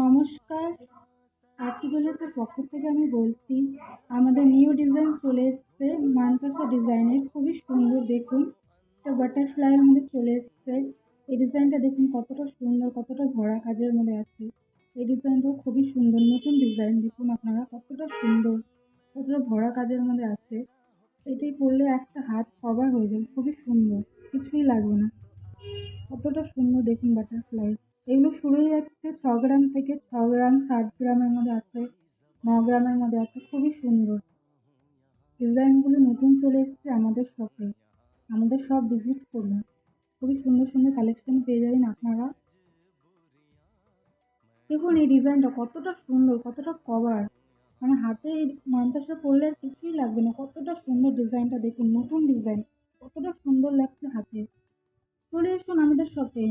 নমস্কার। আর্টিকুলেটের পক্ষ থেকে আমি বলছি, আমাদের নিউ ডিজাইন চলে এসছে। মানকাসা ডিজাইনের খুবই সুন্দর, দেখুন। একটা বাটারফ্লাইয়ের মধ্যে চলে এসছে। এই ডিজাইনটা দেখুন কতটা সুন্দর, কতটা ভরা কাজের মধ্যে আছে। এই ডিজাইনটাও খুবই সুন্দর, নতুন ডিজাইন দেখুন আপনারা কতটা সুন্দর, কতটা ভরা কাজের মধ্যে আছে। এটাই পরলে একটা হাত কভার হয়ে যাবে, খুবই সুন্দর, কিছুই লাগবে না। কতটা সুন্দর দেখুন বাটারফ্লাই এগুলো শুরু হয়ে যাচ্ছে ছ গ্রাম থেকে ছ গ্রাম, সাত গ্রামের মধ্যে আছে, ন গ্রামের মধ্যে আছে, খুবই সুন্দর। ডিজাইনগুলো নতুন চলে এসছে আমাদের শপে আমাদের শপ ভিজিট করুন। খুবই সুন্দর সুন্দর কালেকশন পেয়ে যাবেন আপনারা। দেখুন এই ডিজাইনটা কতটা সুন্দর, কতটা কভার মানে হাতে এই মানতাসা আর কিছুই লাগবে না। কতটা সুন্দর ডিজাইনটা দেখুন, নতুন ডিজাইন কতটা সুন্দর লাগছে হাতে। চলে আসুন আমাদের শপে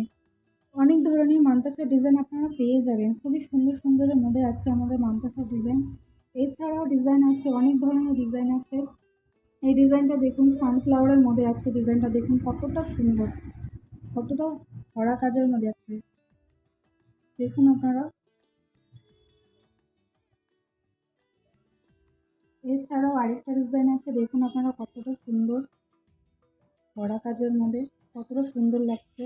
অনেক ধরনের মানতাসা ডিজাইন আপনারা পেয়ে যাবেন। খুবই সুন্দর সুন্দরের মধ্যে আছে আমাদের মানতাসা ডিজাইন এছাড়াও ডিজাইন আছে, অনেক ধরনের ডিজাইন আছে। এই ডিজাইনটা দেখুন সানফ্লাওয়ারের মধ্যে আছে ডিজাইনটা দেখুন কতটা সুন্দর, কতটা ভরা কাজের মধ্যে আছে। দেখুন আপনারা। এছাড়াও আরেকটা ডিজাইন আছে। দেখুন আপনারা কতটা সুন্দর, ভরা কাজের মধ্যে। কতটা সুন্দর লাগছে।